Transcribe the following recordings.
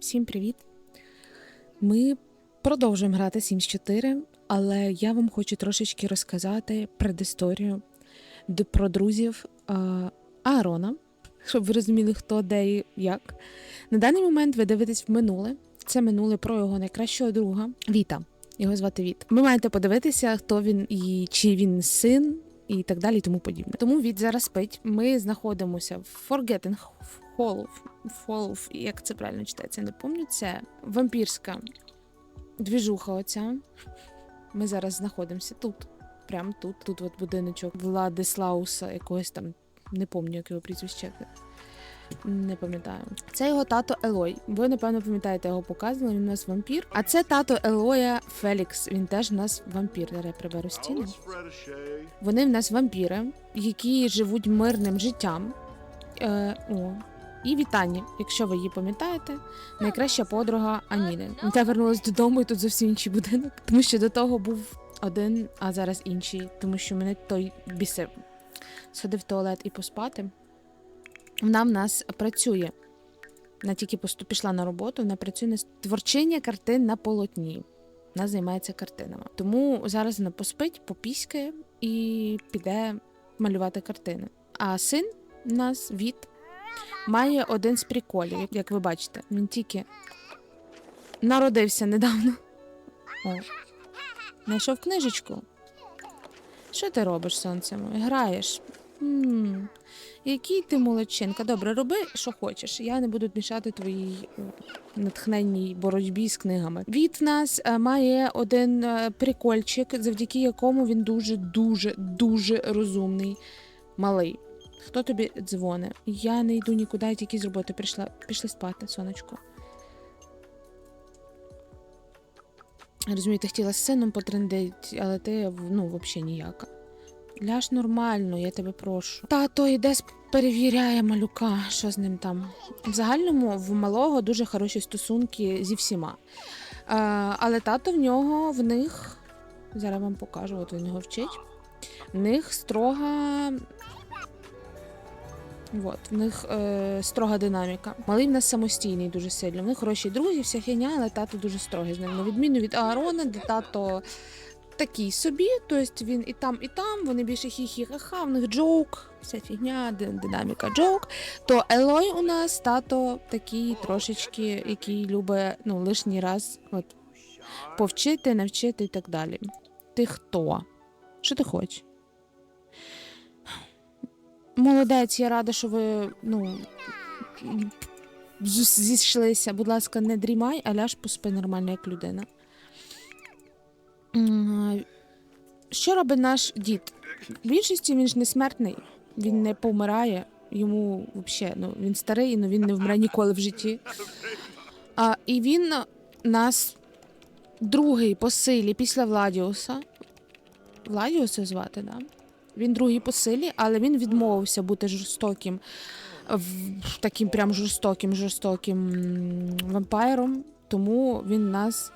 Всім привіт! Ми продовжуємо грати Sims 4, але я вам хочу трошечки розказати предісторію про друзів Аарона, щоб ви розуміли, хто де і як. На даний момент ви дивитесь в минуле. Це минуле про його найкращого друга Віта. Його звати Віт. Ви маєте подивитися, хто він і чи він син, і так далі, і тому подібне. Тому Віт зараз спить. Ми знаходимося в Forgetting Hollow. Hollow, як це правильно читається, не пам'ятаю. Це вампірська двіжуха оця. Ми зараз знаходимося тут. Прямо тут. Тут от будиночок Владислауса, якогось там, не пам'ятаю, як його прізвище. Не пам'ятаю. Це його тато Елой. Ви, напевно, пам'ятаєте, його показували, він у нас вампір. А це тато Елоя Фелікс. Він теж у нас вампір. Зараз я приберу стіни. Вони в нас вампіри, які живуть мирним життям. Е, о. І вітання, якщо ви її пам'ятаєте, найкраща подруга Аніни. Та вернулась додому і тут зовсім інший будинок, тому що до того був один, а зараз інший, тому що мене той бісив. Сходив в туалет і поспати. Вона в нас працює. Вона тільки пішла на роботу, вона працює на творчиня картин на полотні. Вона займається картинами. Тому зараз вона поспить, попіськає і піде малювати картини. А син у нас від має один з приколів, як- ви бачите. Він тільки народився недавно. О. Знайшов книжечку. Що ти робиш, сонце моє? Граєш? м Який ти молодчинка. Добре, роби, що хочеш. Я не буду мішати твоїй натхненній боротьбі з книгами. Від нас е, має один е, прикольчик, завдяки якому він дуже, дуже, дуже розумний, малий. Хто тобі дзвоне? Я не йду нікуди, я тільки з роботи прийшла. Пішли спати, сонечко. Розумію, ти хотіла з сином потрендить, але ти ну, взагалі ніяка. Ляж нормально, я тебе прошу. Тато йде перевіряє малюка, що з ним там. В загальному в малого дуже хороші стосунки зі всіма. Але тато в нього в них. Зараз вам покажу, от він його вчить. В них строга. От, в них е, строга динаміка. Малий в нас самостійний дуже сильно. В них хороші друзі, вся фігня, але тато дуже строгий з ним. На відміну від Аарона, де тато такий собі, тобто він і там, і там, вони більше хі-хі ха-ха, в них джоук, вся фігня, динаміка джоук. То Елой у нас тато такий трошечки, який любить ну, лишній раз от, повчити, навчити і так далі. Ти хто? Що ти хочеш? Молодець, я рада, що ви ну, зійшлися. Будь ласка, не дрімай, а ляж поспи нормально, як людина. Що робить наш дід? В більшості він ж не смертний, він не помирає. Йому взагалі, ну він старий, ну він не вмре ніколи в житті. А, і він нас другий по силі після Владіуса. Владіуса звати, да? Він другий по силі, але він відмовився бути жорстоким, таким прям жорстоким, жорстоким м, вампіром. Тому він нас.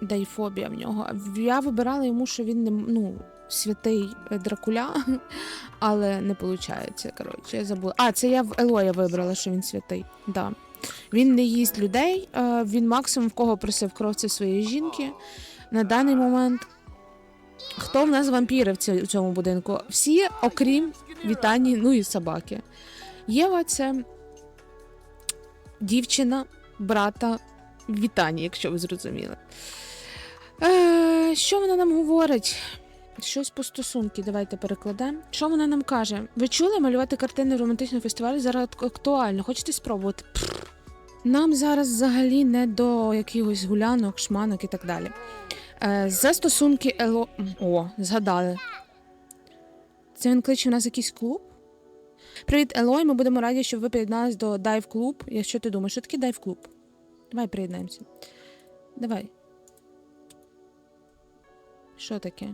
Дайфобія в нього. Я вибирала йому, що він не ну, святий Дракуля, але не виходить. Коротше, я забула. А, це я в Елоя вибрала, що він святий. Да. Він не їсть людей. е, Він максимум в кого просив кров це своєї жінки. На даний момент. Хто в нас вампіри в цьому будинку? Всі, окрім Вітані, ну і собаки. Єва це дівчина брата Вітані, якщо ви зрозуміли. Е, що вона нам говорить? Щось по стосунки, давайте перекладемо. Що вона нам каже? Ви чули малювати картини романтичного фестивалю? Зараз актуально. Хочете спробувати? Нам зараз взагалі не до якихось гулянок, шманок і так далі. Е, за стосунки Ело. О, згадали. Це він кличе в нас якийсь клуб? Привіт, Елой. Ми будемо раді, що ви приєднались до Дайв Клуб. Якщо ти думаєш, що таке Дайв Клуб? Давай приєднаємося. Давай. Що таке?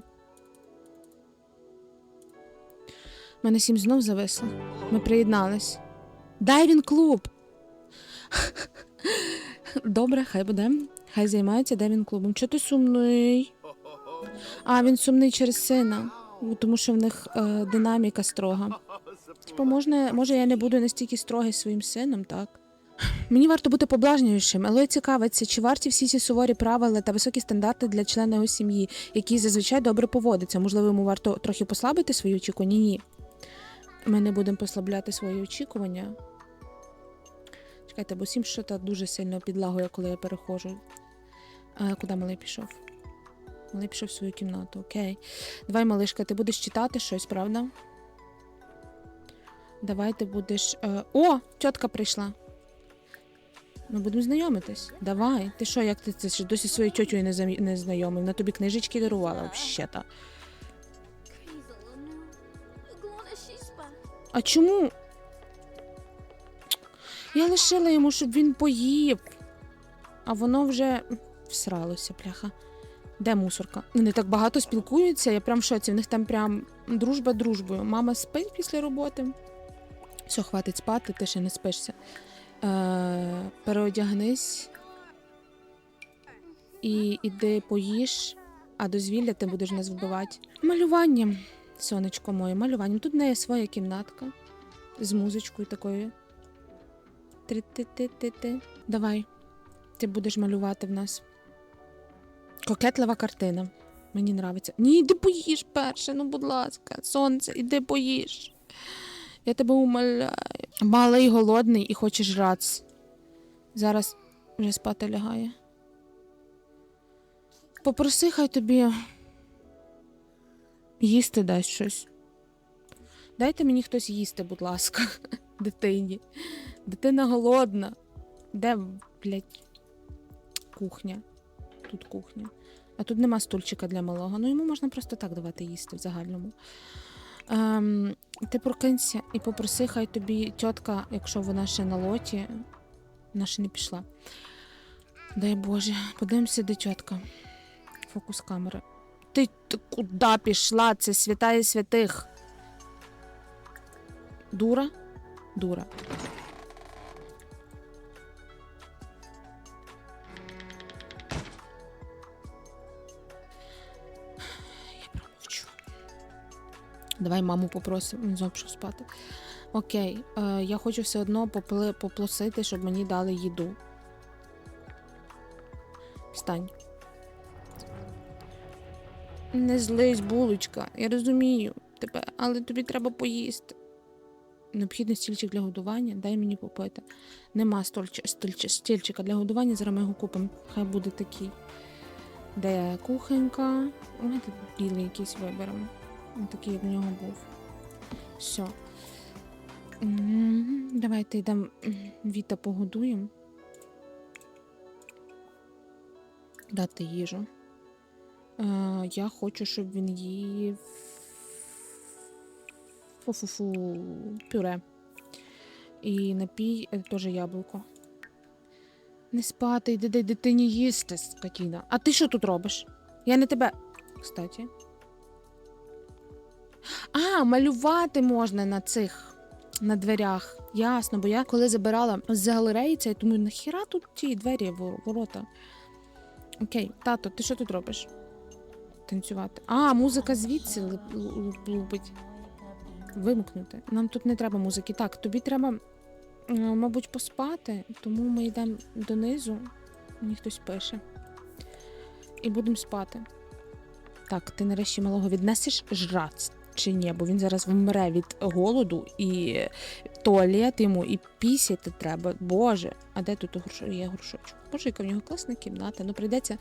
У мене сім знов зависло. Ми приєднались. Дайвін клуб. Добре, хай буде. Хай займається дайвін клубом. Чого ти сумний? А, він сумний через сина. Тому що в них е, динаміка строга. Типу, можна, може, я не буду настільки строгий своїм сином, так? Мені варто бути поблажнішим, але цікавиться, чи варті всі ці суворі правила та високі стандарти для члена його сім'ї, який зазвичай добре поводиться. Можливо, йому варто трохи послабити свої очікування? Ні. Ми не будемо послабляти свої очікування. Чекайте, бо сім що то дуже сильно підлагує, коли я переходжу. А, куди малий пішов? Малий пішов в свою кімнату, окей. Давай, малишка, ти будеш читати щось, правда? Давай ти будеш. Е... О, тітка прийшла. Ми будемо знайомитись. Давай. Ти що, як ти це ще досі своєю тьотю не, замі... не знайомий? Вона тобі книжечки дарувала взагалі-то. А чому? Я лишила йому, щоб він поїв. А воно вже всралося, пляха. Де мусорка? Вони так багато спілкуються, я прям в шоці. В них там прям дружба дружбою. Мама спить після роботи. Все, хватить спати, ти ще не спишся. Е, переодягнись і іди поїж, а дозвілля ти будеш нас вбивати. Малюванням, сонечко моє, малюванням. Тут в неї своя кімнатка з музичкою такою. Ти-ти-ти-ти-ти. Давай, ти будеш малювати в нас. Кокетлива картина. Мені нравиться. Ні, іди поїж перше, ну будь ласка, сонце, іди поїж. Я тебе умоляю. Малий голодний і хоче жратись. Зараз вже спати лягає. Попроси, хай тобі їсти дасть щось. Дайте мені хтось їсти, будь ласка, дитині. Дитина голодна. Де, блядь, кухня? Тут кухня. А тут нема стульчика для малого. Ну йому можна просто так давати їсти в загальному. Ем, ти прокинься і попроси, хай тобі тітка, якщо вона ще на лоті, вона ще не пішла. Дай Боже, подивимося, де тітка. Фокус камери. Ти, куди пішла? Це святая святих. Дура? Дура. Давай маму попросимо, знов спати. Окей, е, я хочу все одно попли, попросити, щоб мені дали їду. Встань. Не злись, булочка, я розумію тебе, але тобі треба поїсти. Необхідний стільчик для годування, дай мені попити. Нема стольча, стільча, стільчика для годування, зараз ми його купимо. Хай буде такий. Де кухонька? Давайте білий якийсь виберемо. Ось Такий, в нього був. Все. Давайте йдемо Віта погодуємо. Дати їжу. Е, я хочу, щоб він їв. Фу-фу-фу, пюре. І напій е, теж яблуко. Не спати, йди дитині їсти, скотіна. А ти що тут робиш? Я не тебе. Кстати. А, малювати можна на цих на дверях. Ясно, бо я коли забирала з галереї це, я думаю, нахіра тут ті двері ворота. Окей, тато, ти що тут робиш? Танцювати. А, музика звідси луп- луп- лупить. Вимкнути. Нам тут не треба музики. Так, тобі треба, е, мабуть, поспати, тому ми йдемо донизу. Мені хтось пише. І будемо спати. Так, ти нарешті малого віднесеш жраць чи ні, бо він зараз вмре від голоду і туалет йому, і пісяти треба. Боже, а де тут є горшочок? Боже, яка в нього класна кімната. Ну прийдеться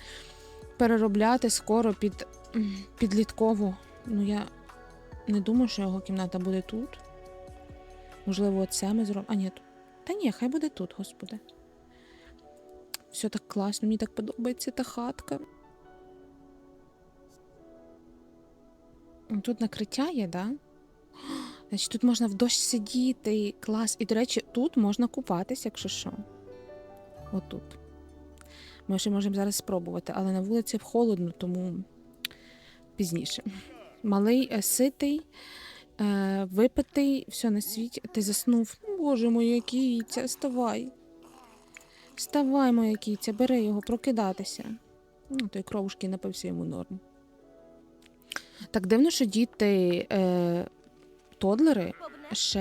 переробляти скоро під підліткову. Ну я не думаю, що його кімната буде тут. Можливо, оце ми зробимо. А ні, тут. Та ні, хай буде тут, господи. Все так класно, мені так подобається та хатка. Тут накриття є, да? Значить, тут можна в дощ сидіти, клас. І, до речі, тут можна купатись, якщо що. Отут. Ми ще можемо зараз спробувати, але на вулиці холодно, тому пізніше. Малий е, ситий, е, випитий, все на світі. Ти заснув. Боже моя кіця, вставай. Вставай, моя кіця, бери його, прокидатися. Ну, той кровушки напився йому норм. Так дивно, що діти е, тодлери ще,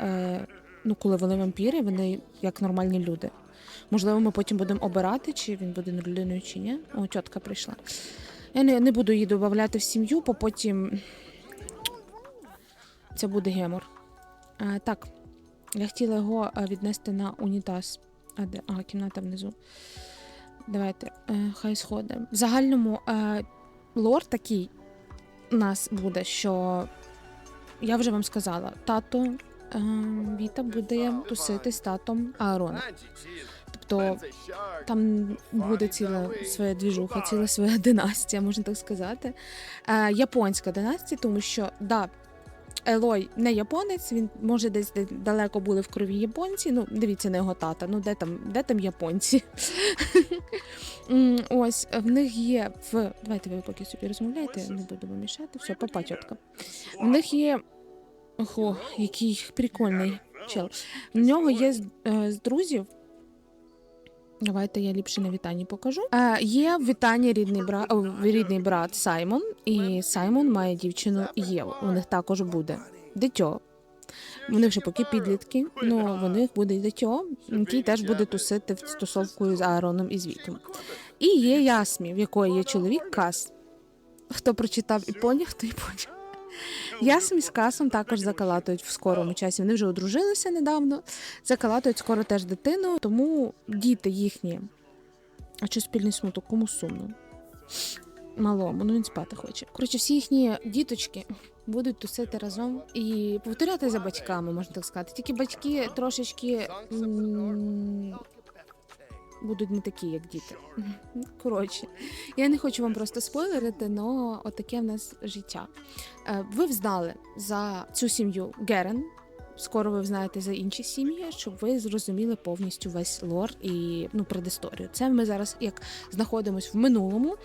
е, ну, коли вони вампіри, вони як нормальні люди. Можливо, ми потім будемо обирати, чи він буде людиною, чи ні. О, тітка прийшла. Я не, не буду її додати в сім'ю, бо потім це буде гемор. А, так, я хотіла його е, віднести на унітаз. А де? Ага, кімната внизу. Давайте, е, хай сходить. В загальному е, лор такий нас буде, що я вже вам сказала, тато е, Віта буде тусити з татом Аарона. Тобто там буде ціла своя двіжуха, ціла своя династія, можна так сказати. Е, японська династія, тому що да, Елой не японець, він може десь далеко були в крові японці. Ну, дивіться на його тата. Ну де там, де там японці? Ось в них є в. Давайте ви поки собі розмовляєте, не буду вам мішати. Все, папа. В них є. Ого, який прикольний чел. В нього є з, е, з друзів. Давайте я ліпше на вітанні покажу. Е, є в вітанні рідний брат, рідний брат Саймон, і Саймон має дівчину Єву. У них також буде дитьо. Них ще поки підлітки, ну в них буде дитьо, який теж буде тусити в стосовкою з Аароном і з Вітом. І є Ясмі, в якої є чоловік Кас. Хто прочитав і поняв, той поняв. Ясмі з Касом також закалатують в скорому часі. Вони вже одружилися недавно, закалатують скоро теж дитину, тому діти їхні. А що спільний смуток? Кому сумно? Малому, ну він спати хоче. Коротше, всі їхні діточки будуть тусити разом і повторяти за батьками, можна так сказати. Тільки батьки трошечки м, будуть не такі, як діти. Коротше, я не хочу вам просто спойлерити, але отаке в нас життя. Е, Ви взнали за цю сім'ю Герен. Скоро ви знаєте за інші сім'ї, щоб ви зрозуміли повністю весь лор і ну, предісторію. Це ми зараз як знаходимося в минулому.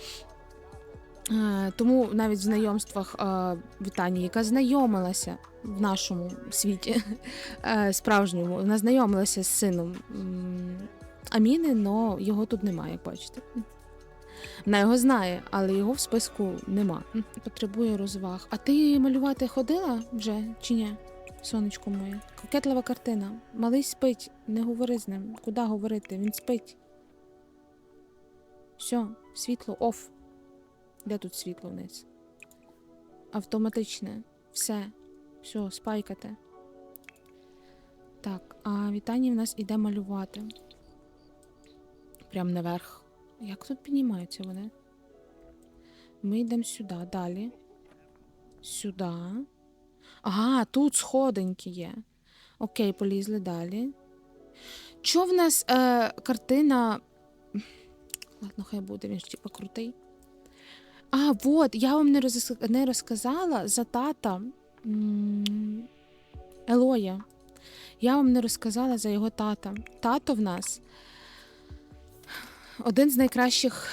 Е, Тому навіть в знайомствах е, Вітані, яка знайомилася в нашому світі справжньому, вона знайомилася з сином Аміни, але його тут немає, як бачите. Вона його знає, але його в списку нема. Потребує розваг. А ти малювати ходила вже чи ні? Сонечко моє. Кокетлива картина. Малий спить, не говори з ним. Куди говорити? Він спить. Все, світло оф. Де тут світло вниз? Автоматичне. Все. Все, спайкате. Так, а вітання в нас іде малювати. Прям наверх. Як тут піднімаються вони? Ми йдемо сюди, далі. Сюди. Ага, тут сходинки є. Окей, полізли далі. Чо в нас е, картина. Ладно, хай буде, він ж типа крутий. А, вот, я вам не, роз... не розказала за тата Елоя. Я вам не розказала за його тата. Тато в нас один з найкращих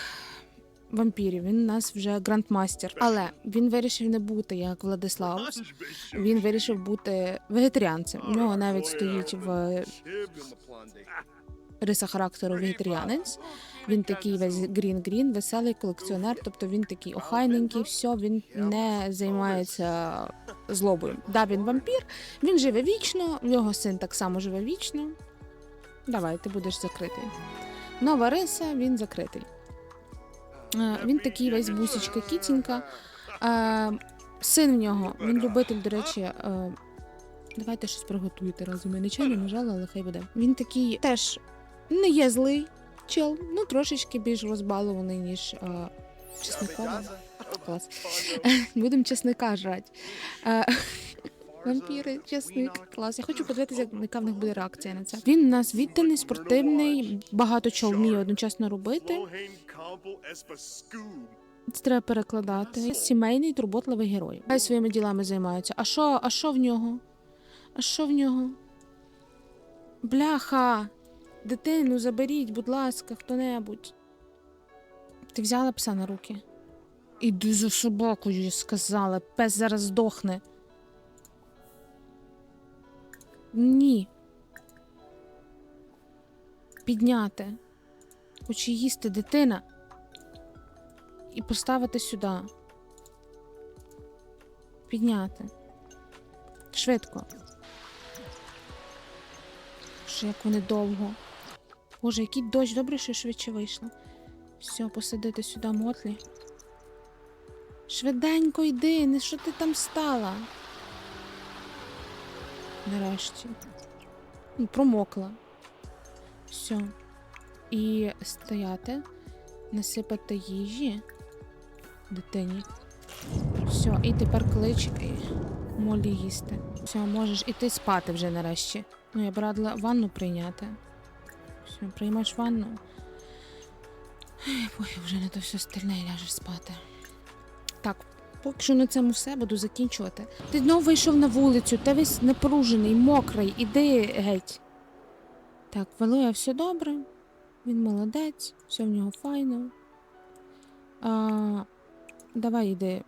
вампірів. Він у нас вже грандмастер. Але він вирішив не бути як Владислав. Він вирішив бути вегетаріанцем. У нього навіть стоїть в риса характеру вегетаріанець. Він такий весь грін-грін, веселий колекціонер, тобто він такий охайненький, все, він не займається злобою. Да, він вампір, він живе вічно, в нього син так само живе вічно. Давай, ти будеш закритий. Нова риса, він закритий. Е, Він такий весь бусічка кітінька. Е, Син в нього, він любитель, до речі. е, Давайте щось приготуйте разом. Я нічого не нажала, але хай буде. Він такий теж не є злий чел, ну трошечки більш розбалований, ніж чесниковий. Клас. Будемо чесника жрати. Вампіри, чесник, клас. Я хочу подивитися, яка в них буде реакція на це. Він у нас відданий, спортивний, багато чого вміє одночасно робити. Це треба перекладати. Сімейний турботливий герой. Хай своїми ділами займаються. А що, а що в нього? А що в нього? Бляха! Дитину заберіть, будь ласка, хто-небудь. Ти взяла пса на руки? Іди за собакою, я сказала. Пес зараз здохне. Ні. Підняти. Хоче їсти дитина. І поставити сюди. підняти. Швидко. Що як вони довго. Боже, який дощ, добре, що швидше вийшло. Все, посадити сюди мотлі. Швиденько йди, не що ти там стала. Нарешті. Ну, Промокла. Все. І стояти, насипати їжі дитині. Все, і тепер клич і молі їсти. Все, можеш іти спати вже нарешті. Ну, я б радила ванну прийняти. Все, приймаєш ванну. Ой, вже не то все стильне і ляжеш спати. Так, поки що на цьому все буду закінчувати. Ти знову вийшов на вулицю, ти весь напружений, мокрий, іди геть. Так, Валуя все добре. Він молодець, все в нього файно. А, давай йди.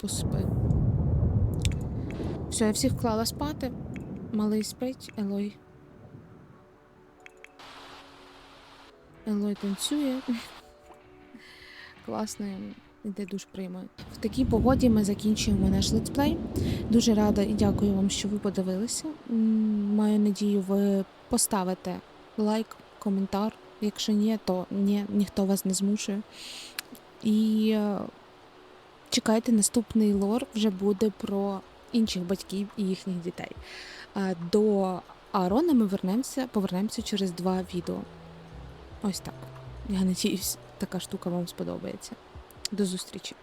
Поспи. Все, я всіх вклала спати. Малий спить, Елой. Елой танцює. Класно, іде душ приймає. В такій погоді ми закінчуємо наш летсплей. Дуже рада і дякую вам, що ви подивилися. Маю надію, ви поставите лайк, коментар. Якщо ні, то ні, ніхто вас не змушує. І е, чекайте, наступний лор вже буде про інших батьків і їхніх дітей. До Аарона ми вернемося, повернемося через два відео. Ось так. Я надіюсь, така штука вам сподобається. До зустрічі!